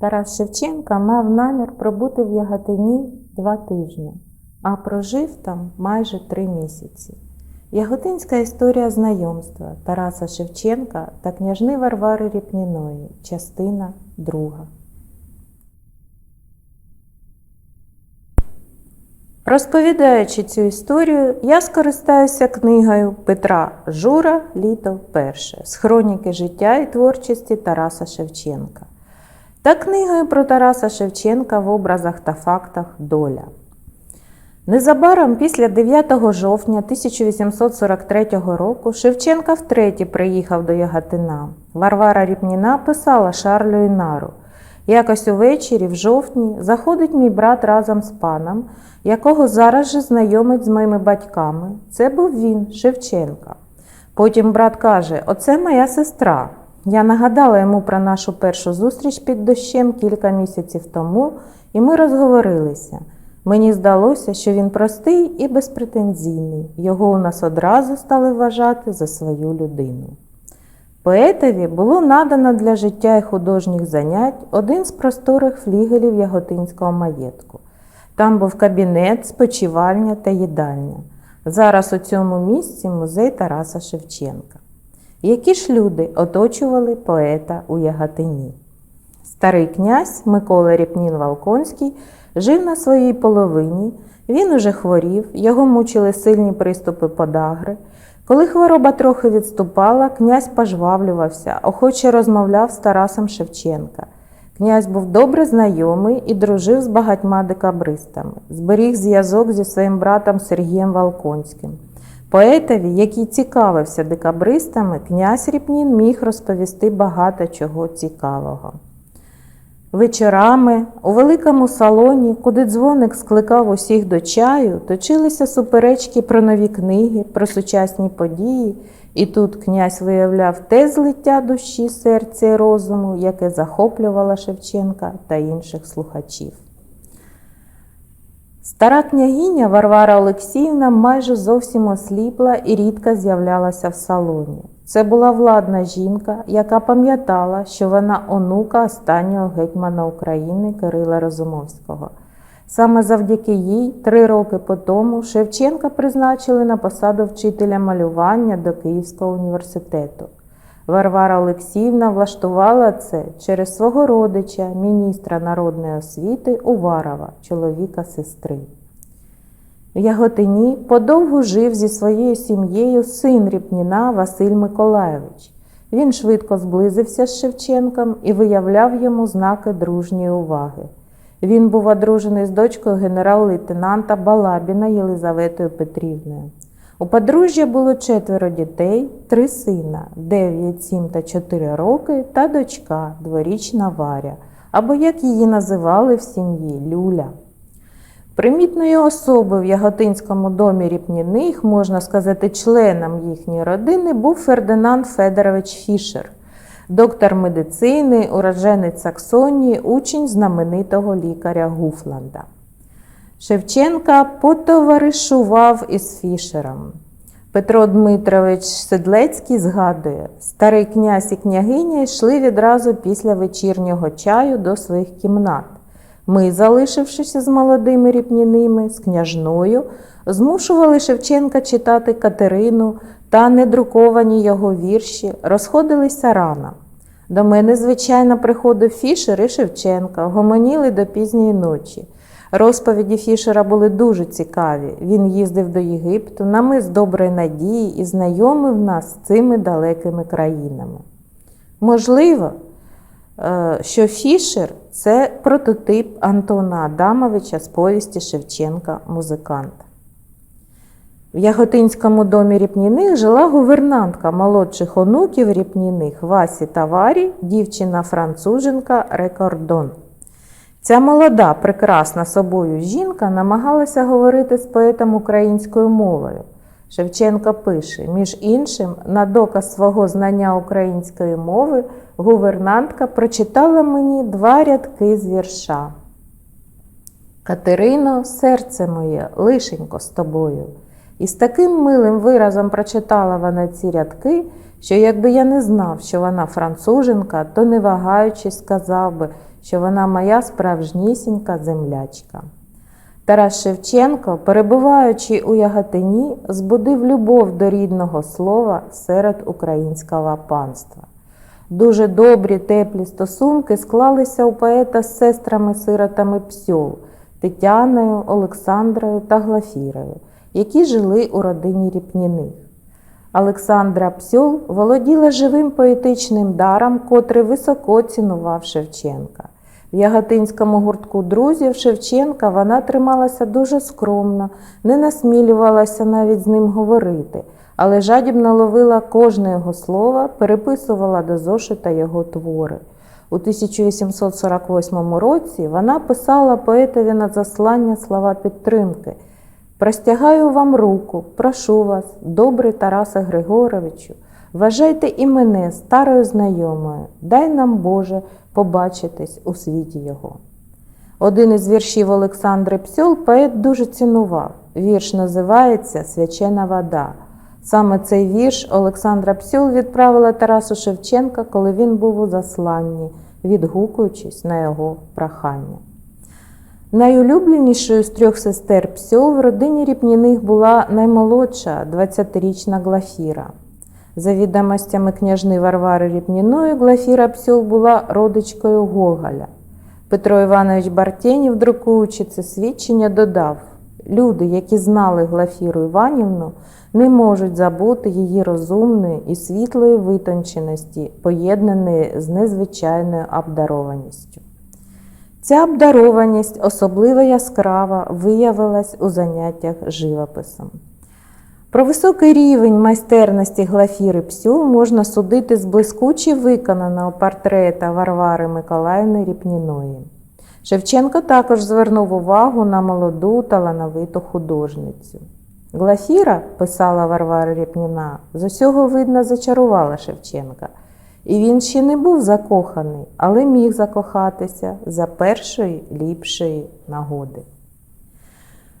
Тарас Шевченка мав намір пробути в Яготині два тижні, а прожив там майже три місяці. Яготинська історія знайомства Тараса Шевченка та княжни Варвари Ріпніної, частина друга. Розповідаючи цю історію, я скористаюся книгою Петра Жура Літо перше з хроніки життя і творчості Тараса Шевченка та книгою про Тараса Шевченка в образах та фактах Доля. Незабаром після 9 жовтня 1843 року Шевченка втретє приїхав до Яготина. Варвара Ріпніна писала Шарлю Інару. Якось увечері, в жовтні, заходить мій брат разом з паном, якого зараз же знайомить з моїми батьками. Це був він, Шевченка. Потім брат каже: Оце моя сестра. Я нагадала йому про нашу першу зустріч під дощем кілька місяців тому, і ми розговорилися. Мені здалося, що він простий і безпретензійний. Його у нас одразу стали вважати за свою людину. Поетові було надано для життя і художніх занять один з просторих флігелів Яготинського маєтку. Там був кабінет, спочивальня та їдальня. Зараз у цьому місці музей Тараса Шевченка. Які ж люди оточували поета у Яготині? Старий князь Микола Ріпнін Валконський жив на своїй половині, він уже хворів, його мучили сильні приступи подагри. Коли хвороба трохи відступала, князь пожвавлювався, охоче розмовляв з Тарасом Шевченка. Князь був добре знайомий і дружив з багатьма декабристами, зберіг зв'язок зі своїм братом Сергієм Валконським. Поетові, який цікавився декабристами, князь Ріпнін міг розповісти багато чого цікавого. Вечорами у великому салоні, куди дзвоник скликав усіх до чаю, точилися суперечки про нові книги, про сучасні події, і тут князь виявляв те злиття душі, серця і розуму, яке захоплювало Шевченка та інших слухачів. Стара княгиня Варвара Олексіївна майже зовсім осліпла і рідко з'являлася в салоні. Це була владна жінка, яка пам'ятала, що вона онука останнього гетьмана України Кирила Розумовського. Саме завдяки їй, три роки по тому, Шевченка призначили на посаду вчителя малювання до Київського університету. Варвара Олексіївна влаштувала це через свого родича, міністра народної освіти Уварова, чоловіка сестри. В Яготині подовгу жив зі своєю сім'єю син Ріпніна Василь Миколайович. Він швидко зблизився з Шевченком і виявляв йому знаки дружньої уваги. Він був одружений з дочкою генерал-лейтенанта Балабіна Єлизаветою Петрівною. У подружжя було четверо дітей, три сина 9, 7 та 4 роки та дочка дворічна Варя, або як її називали в сім'ї Люля. Примітною особою в Яготинському домі Ріпніних, можна сказати, членом їхньої родини, був Фердинанд Федорович Фішер, доктор медицини, уродженець Саксонії, учень знаменитого лікаря Гуфланда. Шевченка потоваришував із Фішером. Петро Дмитрович Седлецький згадує, старий князь і княгиня йшли відразу після вечірнього чаю до своїх кімнат. Ми, залишившись з молодими ріпніними, з княжною, змушували Шевченка читати Катерину та недруковані його вірші, розходилися рано. До мене, звичайно, приходив Фішер і Шевченка, гомоніли до пізньої ночі. Розповіді Фішера були дуже цікаві. Він їздив до Єгипту на мис доброї надії і знайомив нас з цими далекими країнами. Можливо, е, що Фішер це прототип Антона Адамовича з повісті Шевченка Музикант. В Яготинському домі Ріпніних жила гувернантка молодших онуків Ріпніних Васі та Варі, дівчина француженка Рекордон. Ця молода, прекрасна собою жінка намагалася говорити з поетом українською мовою. Шевченко пише: між іншим, на доказ свого знання української мови, гувернантка прочитала мені два рядки з вірша. Катерино, серце моє, лишенько з тобою. І з таким милим виразом прочитала вона ці рядки, що якби я не знав, що вона француженка, то не вагаючись сказав би, що вона моя справжнісінька землячка. Тарас Шевченко, перебуваючи у Яготині, збудив любов до рідного слова серед українського панства. Дуже добрі, теплі стосунки склалися у поета з сестрами-сиротами Псьол Тетяною, Олександрою та Глафірою, які жили у родині Ріпніних. Олександра Псьол володіла живим поетичним даром, котрий високо цінував Шевченка. В Яготинському гуртку друзів Шевченка вона трималася дуже скромно, не насмілювалася навіть з ним говорити, але жадібно ловила кожне його слово, переписувала до зошита його твори. У 1848 році вона писала поетові на заслання слова підтримки. Простягаю вам руку, прошу вас, добрий Тарасе Григоровичу, вважайте і мене старою знайомою, дай нам Боже побачитись у світі Його. Один із віршів Олександри Псьол поет дуже цінував. Вірш називається Свячена вода. Саме цей вірш Олександра Псьол відправила Тарасу Шевченка, коли він був у засланні, відгукуючись на його прохання. Найулюбленішою з трьох сестер Псьол в родині Ріпніних була наймолодша 20-річна Глафіра. За відомостями княжни Варвари Ріпніної, Глафіра Псьол була родичкою Гоголя. Петро Іванович Бартєнів, друкуючи це свідчення, додав: люди, які знали Глафіру Іванівну, не можуть забути її розумної і світлої витонченості, поєднаної з незвичайною обдарованістю. Ця обдарованість особливо яскрава виявилась у заняттях живописом. Про високий рівень майстерності Глафіри Псюл можна судити з блискуче виконаного портрета Варвари Миколаївни Ріпніної. Шевченко також звернув увагу на молоду талановиту художницю. Глафіра, писала Варвара Ріпніна, з усього видно зачарувала Шевченка. І він ще не був закоханий, але міг закохатися за першої ліпшої нагоди.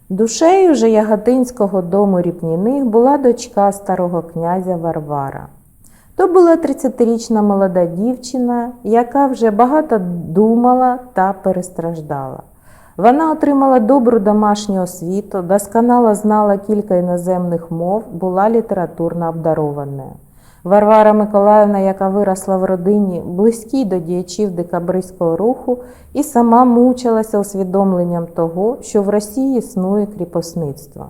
Душею же Яготинського дому Ріпніних була дочка старого князя Варвара. То була 30-річна молода дівчина, яка вже багато думала та перестраждала. Вона отримала добру домашню освіту, досконало знала кілька іноземних мов, була літературно обдарованою. Варвара Миколаївна, яка виросла в родині, близькій до діячів декабристського руху, і сама мучилася усвідомленням того, що в Росії існує кріпосництво.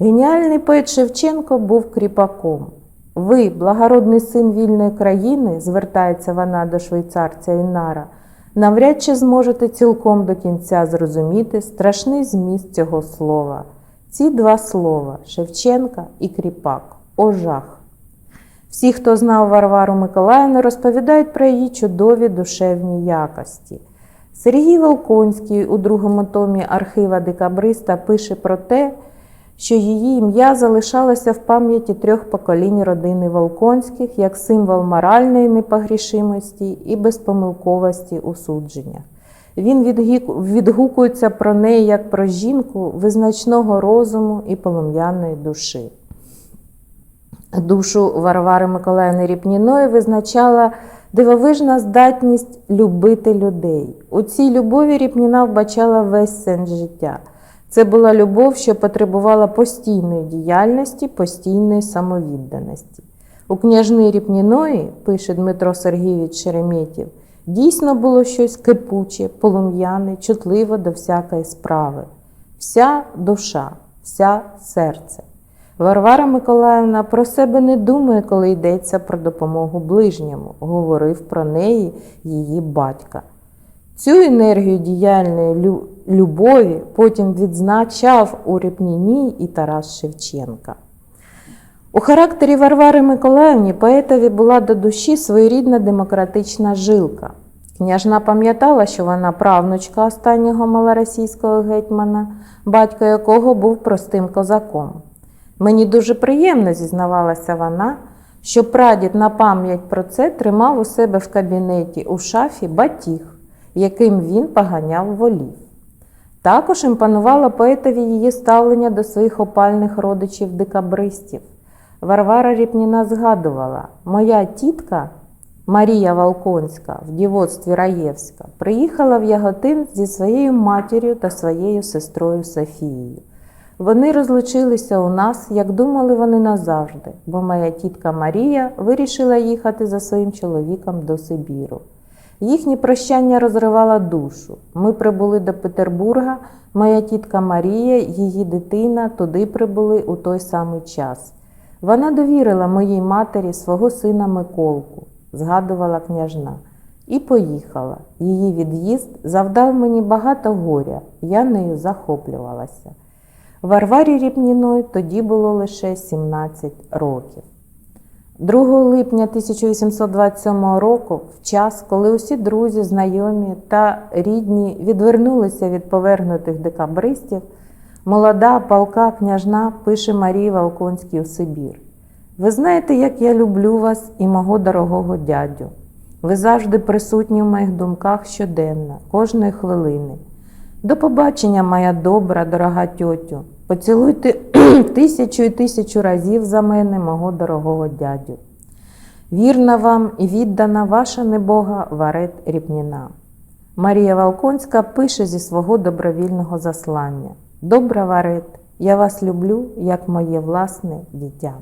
Геніальний поет Шевченко був кріпаком. Ви, благородний син вільної країни, звертається вона до швейцарця Інара, навряд чи зможете цілком до кінця зрозуміти страшний зміст цього слова. Ці два слова Шевченка і кріпак. О жах! Всі, хто знав Варвару Миколаївну, розповідають про її чудові душевні якості. Сергій Волконський у другому томі архива декабриста пише про те, що її ім'я залишалося в пам'яті трьох поколінь родини Волконських як символ моральної непогрішимості і безпомилковості у судженнях. Він відгукується про неї як про жінку визначного розуму і полум'яної душі. Душу Варвари Миколаївни Ріпніної визначала дивовижна здатність любити людей. У цій любові Ріпніна вбачала весь сенс життя. Це була любов, що потребувала постійної діяльності, постійної самовідданості. У княжни Ріпніної, пише Дмитро Сергійович Шереметів, дійсно було щось кипуче, полум'яне, чутливе до всякої справи, вся душа, вся серце. Варвара Миколаївна про себе не думає, коли йдеться про допомогу ближньому, говорив про неї її батька. Цю енергію діяльної любові потім відзначав у Ріпніні і Тарас Шевченка. У характері Варвари Миколаївні поетові була до душі своєрідна демократична жилка. Княжна пам'ятала, що вона правнучка останнього малоросійського гетьмана, батько якого був простим козаком. Мені дуже приємно, зізнавалася вона, що прадід на пам'ять про це тримав у себе в кабінеті у шафі батіг, яким він поганяв волів. Також імпонувало поетові її ставлення до своїх опальних родичів декабристів. Варвара Ріпніна згадувала, моя тітка Марія Волконська в дівоцтві Раєвська приїхала в Яготин зі своєю матір'ю та своєю сестрою Софією. Вони розлучилися у нас, як думали вони назавжди, бо моя тітка Марія вирішила їхати за своїм чоловіком до Сибіру. Їхнє прощання розривало душу. Ми прибули до Петербурга, моя тітка Марія, її дитина туди прибули у той самий час. Вона довірила моїй матері свого сина Миколку, згадувала княжна, і поїхала. Її від'їзд завдав мені багато горя, я нею захоплювалася. Варварі Ріпніної тоді було лише 17 років. 2 липня 1827 року, в час, коли усі друзі, знайомі та рідні відвернулися від повернутих декабристів, молода палка княжна пише Марії Волконській у Сибір. Ви знаєте, як я люблю вас і мого дорогого дядю. Ви завжди присутні в моїх думках щоденно, кожної хвилини. До побачення, моя добра, дорога тьотю. Поцілуйте тисячу і тисячу разів за мене, мого дорогого дядю. Вірна вам і віддана ваша небога Варет Ріпніна. Марія Волконська пише зі свого добровільного заслання: Добра Варет, я вас люблю, як моє власне дитя.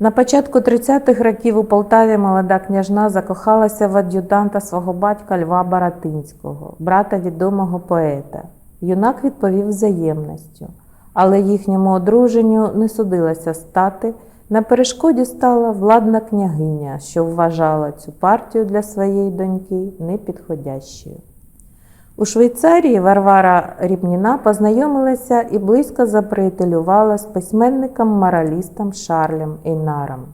На початку 30-х років у Полтаві молода княжна закохалася в ад'ютанта свого батька Льва Баратинського, брата відомого поета. Юнак відповів взаємністю, але їхньому одруженню не судилося стати. На перешкоді стала владна княгиня, що вважала цю партію для своєї доньки непідходящою. У Швейцарії Варвара Рібніна познайомилася і близько заприятелювала з письменником-моралістом Шарлем Ейнаром.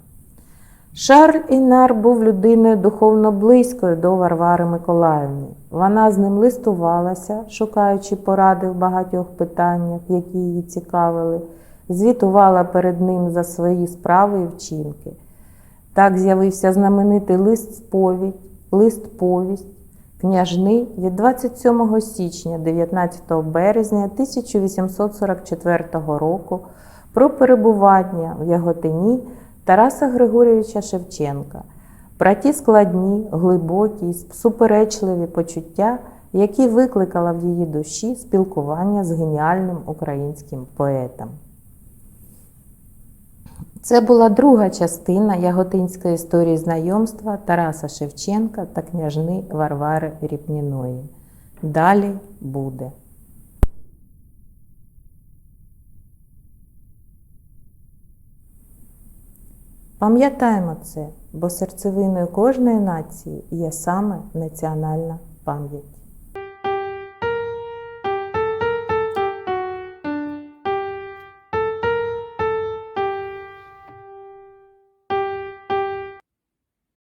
Шарль Ейнар був людиною духовно близькою до Варвари Миколаївни. Вона з ним листувалася, шукаючи поради в багатьох питаннях, які її цікавили, звітувала перед ним за свої справи і вчинки. Так з'явився знаменитий лист сповідь, лист повість княжни від 27 січня 19 березня 1844 року про перебування в Яготині Тараса Григорійовича Шевченка, про ті складні, глибокі, суперечливі почуття, які викликала в її душі спілкування з геніальним українським поетом. Це була друга частина яготинської історії знайомства Тараса Шевченка та княжни Варвари Ріпніної. Далі буде. Пам'ятаємо це, бо серцевиною кожної нації є саме національна пам'ять.